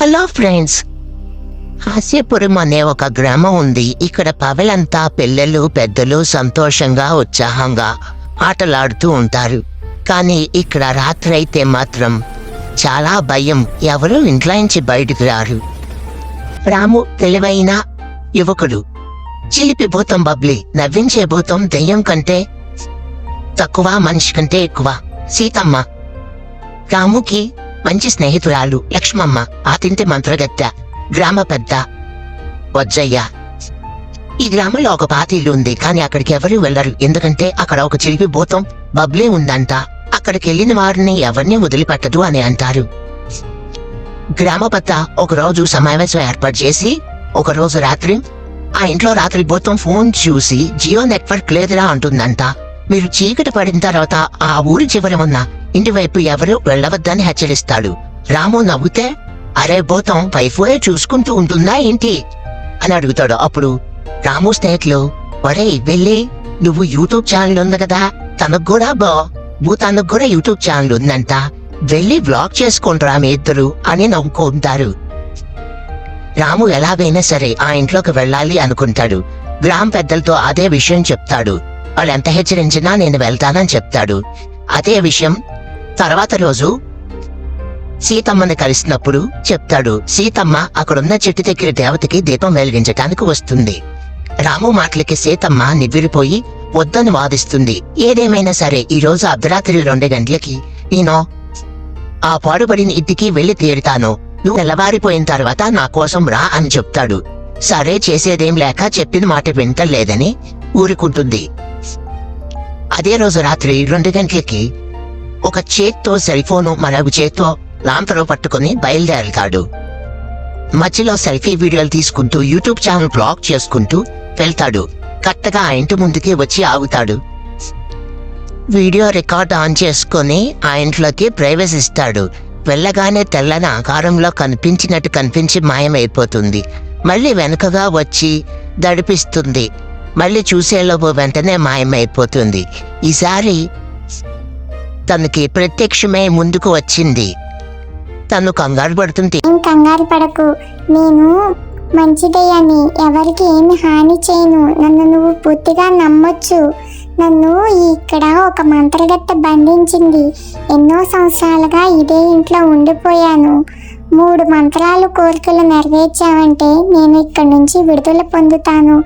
Hello friends. హాస్యపురం అనే ఒక గ్రామం ఉంది. ఇక్కడ పగలంతా పిల్లలు పెద్దలు సంతోషంగా ఉత్సాహంగా ఆటలాడుతూ ఉంటారు. కానీ ఇక్కడ రాత్రి అయితే మాత్రం చాలా భయం. ఎవరు ఇంట్లోంచి బయటకు బయటికి రారు. రాము తెలివైన యువకుడు. చిలిపి భూతం బబ్లి నవ్వించే భూతం దెయ్యం కంటే తక్కువ మనిషి కంటే ఎక్కువ. సీతమ్మ. రాముకి మంచి స్నేహితురాలు లక్ష్మమ్మ. ఆతింటి మంత్రగత్తె గ్రామ పెద్ద. వజ్జయ్య. ఈ గ్రామంలో ఒక పాత ఇల్లు ఉంది కానీ అక్కడికి ఎవరు వెళ్ళరు. ఎందుకంటే అక్కడ ఒక చిలిపి భూతం బబ్లే ఉందంట. అక్కడికి వెళ్ళిన వారిని ఎవరిని వదిలిపెట్టదు అని అంటారు. గ్రామ పెద్ద ఒకరోజు సమావేశం ఏర్పాటు చేసి ఒకరోజు రాత్రి ఆ ఇంట్లో రాత్రి భూతం ఫోన్ చూసి జియో నెట్వర్క్ లేదురా అంటుందంట. మీరు చీకటి పడిన తర్వాత ఆ ఊరి చివర ఉన్న ఇంటివైపు ఎవరు వెళ్ళవద్దని హెచ్చరిస్తాడు. రాము నవ్వుతే అరే భూతం వైఫై చూసుకుంటూ ఉంటుందా ఏంటి? అని అడుగుతాడు. అప్పుడు రాము స్నేహితులు ఒరే వెళ్ళి నువ్వు యూట్యూబ్ ఛానల్ ఉంది కదా తనకు కూడా బా భూతానికి కూడా యూట్యూబ్ ఛానల్ ఉందంట వెళ్ళి బ్లాగ్ చేసుకుంటారా మీ ఇద్దరు అని నవ్వుకుంటారు. రాము ఎలాగైనా సరే ఆ ఇంట్లోకి వెళ్ళాలి అనుకుంటాడు. గ్రామ పెద్దలతో అదే విషయం చెప్తాడు. వాళ్ళు ఎంత హెచ్చరించినా నేను వెళ్తానని చెప్తాడు. అదే విషయం తర్వాత రోజు సీతమ్మని కలిసినప్పుడు చెప్తాడు సీతమ్మ అక్కడున్న చెట్టు దగ్గర దేవతకి దీపం వెలిగించటానికి వస్తుంది. రాము మాటలకి సీతమ్మ నివ్విరిపోయి వద్దని వాదిస్తుంది. ఏదేమైనా సరే ఈ రోజు అర్ధరాత్రి రెండు గంటలకి నేను ఆ పాడుబడిన ఇంటికి వెళ్ళి తీరుతాను. నువ్వు నెలవారిపోయిన తర్వాత నా కోసం రా అని చెప్తాడు. సరే చేసేదేం లేక చెప్పిన మాట వింటలేదని ఊరుకుంటుంది. అదే రోజు రాత్రి రెండు గంటలకి ఒక చేత్తో సెల్ఫోను మరొక చేత్తో లాంతరు పట్టుకుని బయలుదేరుతాడు. మధ్యలో సెల్ఫీ వీడియోలు తీసుకుంటూ యూట్యూబ్ ఛానల్ బ్లాక్ చేసుకుంటూ వెళ్తాడు. కరెక్ట్గా ఆ ఇంటి ముందుకి వచ్చి ఆగుతాడు. వీడియో రికార్డ్ ఆన్ చేసుకొని ఆ ఇంట్లోకి ప్రవేశిస్తాడు. వెళ్ళగానే తెల్లని ఆకారంలో కనిపించినట్టు కనిపించి మాయమైపోతుంది. మళ్ళీ వెనుకగా వచ్చి దడిపిస్తుంది. మళ్ళీ చూసేలోపు వెంటనే మాయమైపోతుంది. ఈసారి తనకి ప్రత్యక్షమే ముందుకు వచ్చింది. తను కంగారు పడుతుంది. ఏం కంగారు పడకు. నేను మంచిదయ్యాని ఎవరికి ఏమి హాని చేయను. నన్ను నువ్వు పూర్తిగా నమ్మొచ్చు. నన్ను ఇక్కడ ఒక మంత్రగత్త బంధించింది. ఎన్నో సంవత్సరాలుగా ఇదే ఇంట్లో ఉండిపోయాను. మూడు మంత్రాలు కోరికలు నెరవేర్చావంటే నేను ఇక్కడ నుంచి విడుదల పొందుతాను.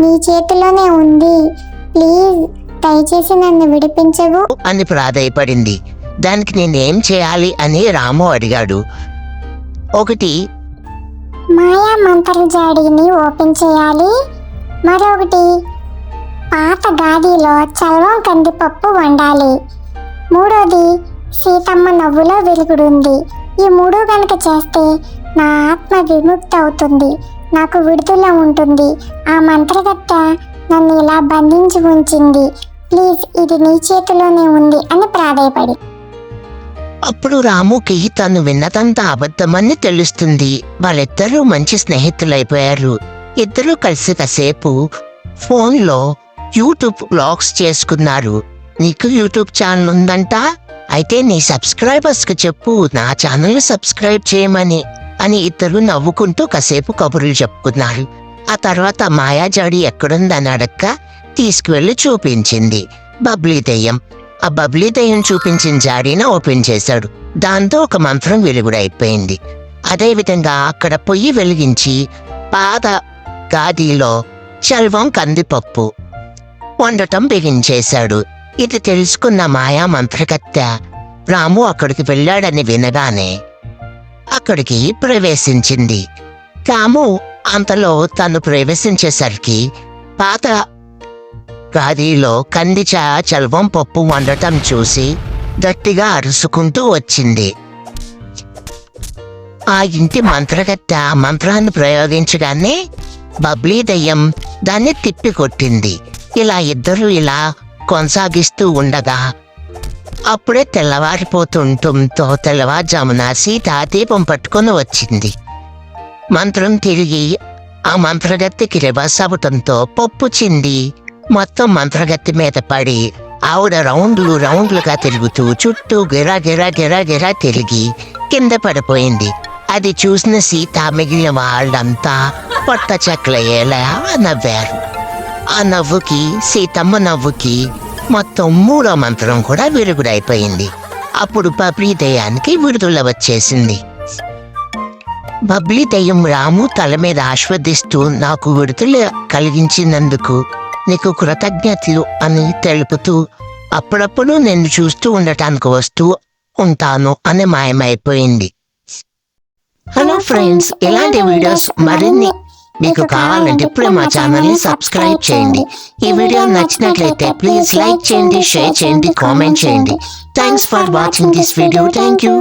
నీ చేతిలోనే ఉంది. ప్లీజ్ దయచేసి నన్ను విడిపించవు. అని ప్రాధాయపడింది. దానికి నేనేం చేయాలి అని రాము అడిగాడు. ఒకటి మాయా మంత్ర జాడీని ఓపెన్ చేయాలి. మరొకటి పాత గాదిలో చల్వం కందిపప్పు వండాలి. మూడోది సీతమ్మ నవ్వులో వెలుగుడుంది ఈ మూడు కనుక చేస్తే నా ఆత్మ విముక్తి అవుతుంది నాకు విడుదల ఉంటుంది. ఆ మంత్రగత్త నన్ను ఇలా బంధించి ఉంచింది. ప్లీజ్ ఇది నీ చేతిలోనే ఉంది అని ప్రాధాయపడి. అప్పుడు రాముకి తను విన్నదంతా అబద్ధమని తెలుస్తుంది. వాళ్ళిద్దరూ మంచి స్నేహితులైపోయారు. ఇద్దరూ కలిసి కాసేపు ఫోన్లో యూట్యూబ్ బ్లాగ్స్ చేసుకున్నారు. నీకు యూట్యూబ్ ఛానల్ ఉందంట? అయితే నీ సబ్స్క్రైబర్స్కి చెప్పు. నా ఛానల్ సబ్స్క్రైబ్ చేయమని అని ఇద్దరు నవ్వుకుంటూ కాసేపు కబుర్లు చెప్పుకున్నారు. ఆ తర్వాత మాయాజాడి ఎక్కడుందని అడక్క తీసుకువెళ్ళి చూపించింది. బబ్లీ దెయ్యం. ఆ బబ్లీ దయ్యం చూపించిన జాడీన ఓపెన్ చేశాడు. దాంతో ఒక మంత్రం వెలుగుడైపోయింది. అదేవిధంగా అక్కడ పొయ్యి వెలిగించి పాత గాదిలో శల్వం కందిపప్పు వండటం బిగించేశాడు ఇది తెలుసుకున్న మాయా మంత్రకర్త రాము అక్కడికి వెళ్ళాడని వినగానే అక్కడికి ప్రవేశించింది. రాము అంతలో తను ప్రవేశించేసరికి పాత గాదిలో కందిచా చల్వం పప్పు వండటం చూసి గట్టిగా అరుసుకుంటూ వచ్చింది. ఆ ఇంటి మంత్రగత్త మంత్రాన్ని ప్రయోగించగానే బబ్లీ దయ్యం దాన్ని తిప్పి కొట్టింది ఇలా ఇద్దరు ఇలా కొనసాగిస్తూ ఉండగా అప్పుడే తెల్లవారిపోతుండటంతో తెల్లవారుజామున సీత దీపం పట్టుకొని వచ్చింది. మంత్రం తిరిగి ఆ మంత్రగత్తికి రివర్స్ అవటంతో పప్పు చింది మొత్తం మంత్రగత్తి మీద పడి ఆవిడ రౌండ్లు రౌండ్లుగా తిరుగుతూ చుట్టూ గిరా గిరా గిరా గిరా తిరిగి కింద పడిపోయింది. అది చూసిన సీత మిగిలిన వాళ్ళంతా పొట్ట చెక్కలయ్యేలా నవ్వారు. ఆ నవ్వుకి సీతమ్మ నవ్వుకి మొత్తం మూడో మంత్రం కూడా విరుగుడైపోయింది. అప్పుడు బబ్లీ దయ్యానికి విడుదల వచ్చేసింది. బబ్లీ దయ్యం రాము తల మీద ఆస్వాదిస్తూ నాకు విడుదల కలిగించినందుకు నీకు కృతజ్ఞతలు అని తెలుపుతూ అప్పుడప్పుడు నేను చూస్తూ ఉండటానికి వస్తూ ఉంటాను అని మాయమైపోయింది. హలో ఫ్రెండ్స్ ఇలాంటి వీడియోస్ మరిన్ని మీకు కావాలంటే ఇప్పుడే మా ఛానల్ని సబ్స్క్రైబ్ చేయండి. ఈ వీడియో నచ్చినట్లయితే ప్లీజ్ లైక్ చేయండి షేర్ చేయండి కామెంట్ చేయండి. Thanks for watching this video thank you